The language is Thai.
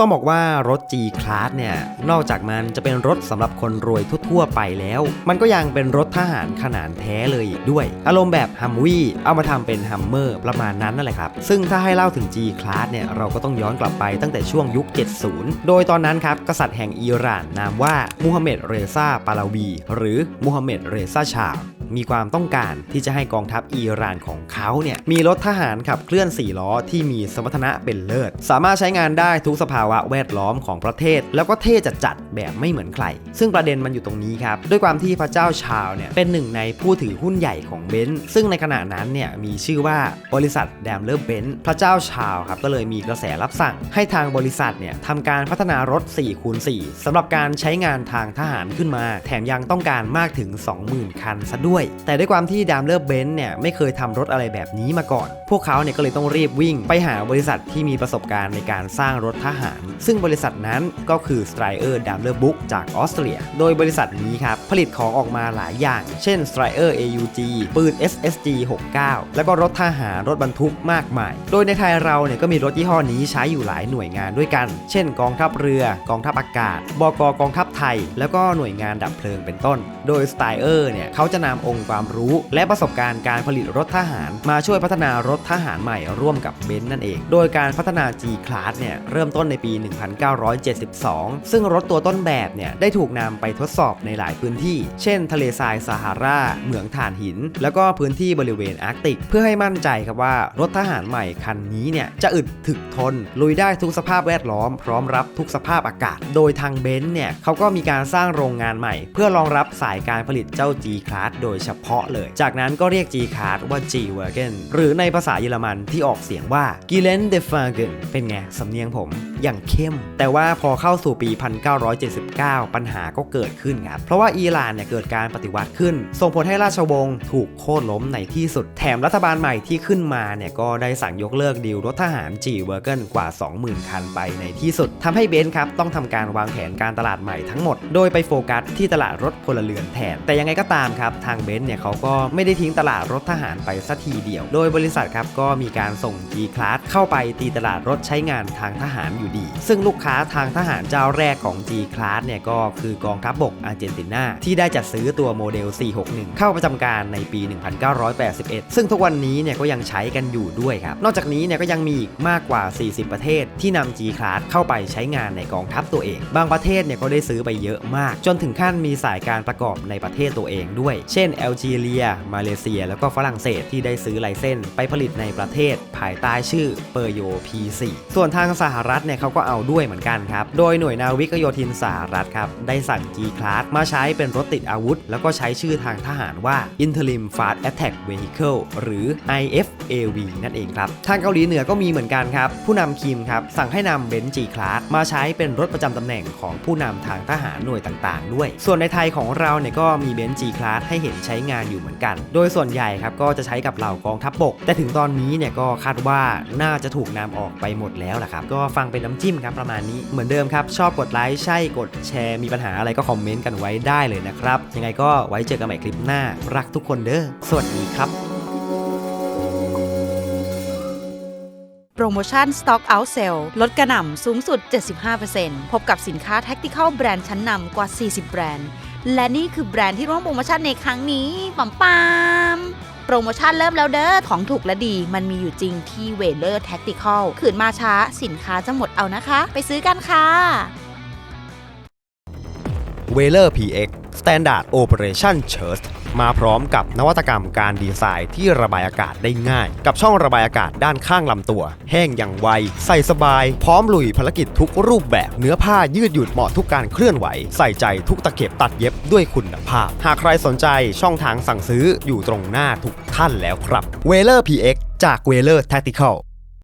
ต้องบอกว่ารถ G Class เนี่ย นอกจากมันจะเป็นรถสำหรับคนรวยทั่วๆไปแล้ว มันก็ยังเป็นรถทหารขนาดแท้เลยอีกด้วย อารมณ์แบบฮัมวี่เอามาทำเป็นฮัมเมอร์ประมาณนั้นนั่นแหละครับ ซึ่งถ้าให้เล่าถึง G Class เนี่ย เราก็ต้องย้อนกลับไปตั้งแต่ช่วงยุค 70 โดยตอนนั้นครับ กษัตริย์แห่งอิหร่านนามว่ามูฮัมเหม็ดเรซาปาลาวี หรือมูฮัมเหม็ดเรซาชา มีความต้องการที่จะให้กองทัพอิหร่านของเขาเนี่ยมีรถทหารขับเคลื่อน 4 ล้อที่มีสมรรถนะเป็นเลิศ สามารถใช้งานได้ทุกสภาวะแวดล้อมของประเทศ แล้วก็เท่จัดๆแบบไม่เหมือนใคร ซึ่งประเด็นมันอยู่ตรงนี้ครับ ด้วยความที่พระเจ้าชาวเนี่ยเป็นหนึ่งในผู้ถือหุ้นใหญ่ของเบนซ์ซึ่งในขณะนั้นเนี่ยมีชื่อว่าบริษัทแดมเลอร์เบนซ์พระเจ้าชาวครับก็เลยมีกระแสรับสั่ง ให้ทางบริษัทเนี่ยทำการพัฒนารถ4คูณ4สำหรับการใช้งานทางทหารขึ้นมา แถมยังต้องการมากถึง 20,000 คันซะด้วยแต่ด้วยความที่ดามเลอร์เบนซ์เนี่ยไม่เคยทำรถอะไรแบบนี้มาก่อน พวกเขาเนี่ยก็เลยต้องรีบวิ่ง ไปหาบริษัทที่มีประสบการณ์ในการสร้างรถทหาร ซึ่งบริษัทนั้นก็คือ s t r i e r d a m l e r Book จากออสเตรีย โดยบริษัทนี้ครับ ผลิตของออกมาหลายอย่าง เช่น s t r i e r AUG ปืน SSG 69 แล้วก็รถทหารรถบรรทุกมากมาย โดยในไทยเราเนี่ยก็มีรถยี่ห้อนี้ใช้อยู่หลายหน่วยงานด้วยกัน เช่น กองทัพเรือ กองทัพอากาศ บกกองทัพไทย แล้วก็หน่วยงานดับเพลิงเป็นต้น โดย s t r i e r เนี่ยเขาจะนำองค์ความรู้ และประสบการณ์การผลิตรถทหาร มาช่วยพัฒนารถทหารใหม่ร่วมกับเบนซ์นั่นเอง โดยการพัฒนา G Class เนี่ยเริ่มต้นในปี 1972 ซึ่งรถตัวต้นแบบเนี่ยได้ถูกนำไปทดสอบในหลายพื้นที่ เช่น ทะเลทรายซาฮาราเหมืองถ่านหิน แล้วก็พื้นที่บริเวณอาร์กติก เพื่อให้มั่นใจครับว่ารถทหารใหม่คันนี้เนี่ยจะอึดถึกทน ลุยได้ทุกสภาพแวดล้อม พร้อมรับทุกสภาพอากาศ โดยทางเบนซ์เนี่ยเขาก็มีการสร้างโรงงานใหม่ เพื่อรองรับสายการผลิตเจ้า G Class โดยเฉพาะเลย จากนั้นก็เรียก G Class ว่า G Wagon หรือในภาษาเยอรมันที่ออกเสียงว่า g i l e n d e f a g e n เป็นไง สำเนียงผมอย่างเข้ม แต่ว่าพอเข้าสู่ปี 1979 ปัญหาก็เกิดขึ้นครับ เพราะว่าอิหร่านเนี่ยเกิดการปฏิวัติขึ้น ส่งผลให้ราชวงศ์ถูกโค่นล้มในที่สุด แถมรัฐบาลใหม่ที่ขึ้นมาเนี่ยก็ได้สั่งยกเลิกดีลรถทหาร G Wagon กว่า 20,000 คันไปในที่สุดทำให้เบนซ์ครับต้องทำการวางแผนการตลาดใหม่ทั้งหมด โดยไปโฟกัสที่ตลาดรถพลเรือนแทน แต่ยังไงก็ตามครับทางเบนซ์เนี่ยเขาก็ไม่ได้ทิ้งตลาดรถทหารไปสัทีเดียว โดยบริษัทครับก็มีการส่ง G Class เข้าไปตีตลาดรถใช้งานทางทหารอยู่ดี ซึ่งลูกค้าทางทหารเจ้าแรกของ G Class เนี่ยก็คือกองทัพบบกอาร์เจนตินาที่ได้จัดซื้อตัวโมเดล 461 เข้าประจำการในปี 1981 ซึ่งทุกวันนี้เนี่ยก็ยังใช้กันอยู่ด้วยครับ นอกจากนี้เนี่ยก็ยังมีอีกมากกว่า 40 ประเทศที่นำ G Class เข้าไปใช้งานในกองทัพตัวเอง บางประเทศเนี่ยก็ได้ซื้อไปเยอะมาก จนถึงขั้นมีสายการประกอบในประเทศตัวเองด้วย เช่นแอลจีเรีย มาเลเซีย แล้วก็ฝรั่งเศสที่ได้ซื้อไลเซนส์ไปผลิตในประเทศภายใต้ชื่อเปอร์โย P4 ส่วนทางสหรัฐเนี่ยเขาก็เอาด้วยเหมือนกันครับ โดยหน่วยนาวิกโยธินสหรัฐครับ ได้สั่ง G Class มาใช้เป็นรถติดอาวุธ แล้วก็ใช้ชื่อทางทหารว่า Interim Fast Attack Vehicle หรือ IFAV นั่นเองครับ ทางเกาหลีเหนือก็มีเหมือนกันครับ ผู้นำคิมครับ สั่งให้นำเบนซ์ G Class มาใช้เป็นรถประจำตำแหน่งของผู้นำทางทหารหน่วยต่างๆ ด้วย ส่วนในไทยของเราเนี่ยก็มีเบนซ์ G Class ให้เห็นใช้งานอยู่เหมือนกัน โดยส่วนใหญ่ครับก็จะใช้กับเหล่ากองทัพบบก แต่ถึงตอนนี้เนี่ยก็คาดว่าน่า่าจะถูกนำออกไปหมดแล้วแหละครับ ก็ฟังเป็นน้ำจิ้มครับประมาณนี้เหมือนเดิมครับ ชอบกดไลค์ใช่กดแชร์มีปัญหาอะไรก็คอมเมนต์กันไว้ได้เลยนะครับ ยังไงก็ไว้เจอกันใหม่คลิปหน้า รักทุกคนเด้อสวัสดีครับโปรโมชั่น Stock Out Sale ลดกระหน่ำสูงสุด 75%พบกับสินค้า Tactical แบรนด์ชั้นนำกว่า 40 แบรนด์ และนี่คือแบรนด์ที่ร่วมโปรโมชั่นในครั้งนี้ ปัมปาม โปรโมชั่นเริ่มแล้วเด้อของถูกและดี มันมีอยู่จริงที่เวเลอร์แท็กติคอลขืนมาช้าสินค้าจะหมดเอานะคะ ไปซื้อกันค่ะ w a l e r PX Standard Operation Church มาพร้อมกับนวัตกรรมการดีไซน์ที่ระบายอากาศได้ง่าย กับช่องระบายอากาศด้านข้างลำตัว แห้งอย่างไว ใส่สบาย พร้อมลุยภารกิจทุกรูปแบบเนื้อผ้ายืดหยุ่นเหมาะทุกการเคลื่อนไหว ใส่ใจทุกตะเข็บตัดเย็บด้วยคุณภาพ หากใครสนใจช่องทางสั่งซื้ออยู่ตรงหน้าทุกท่านแล้วครับ w a l e r PX จาก w a l e r Tactical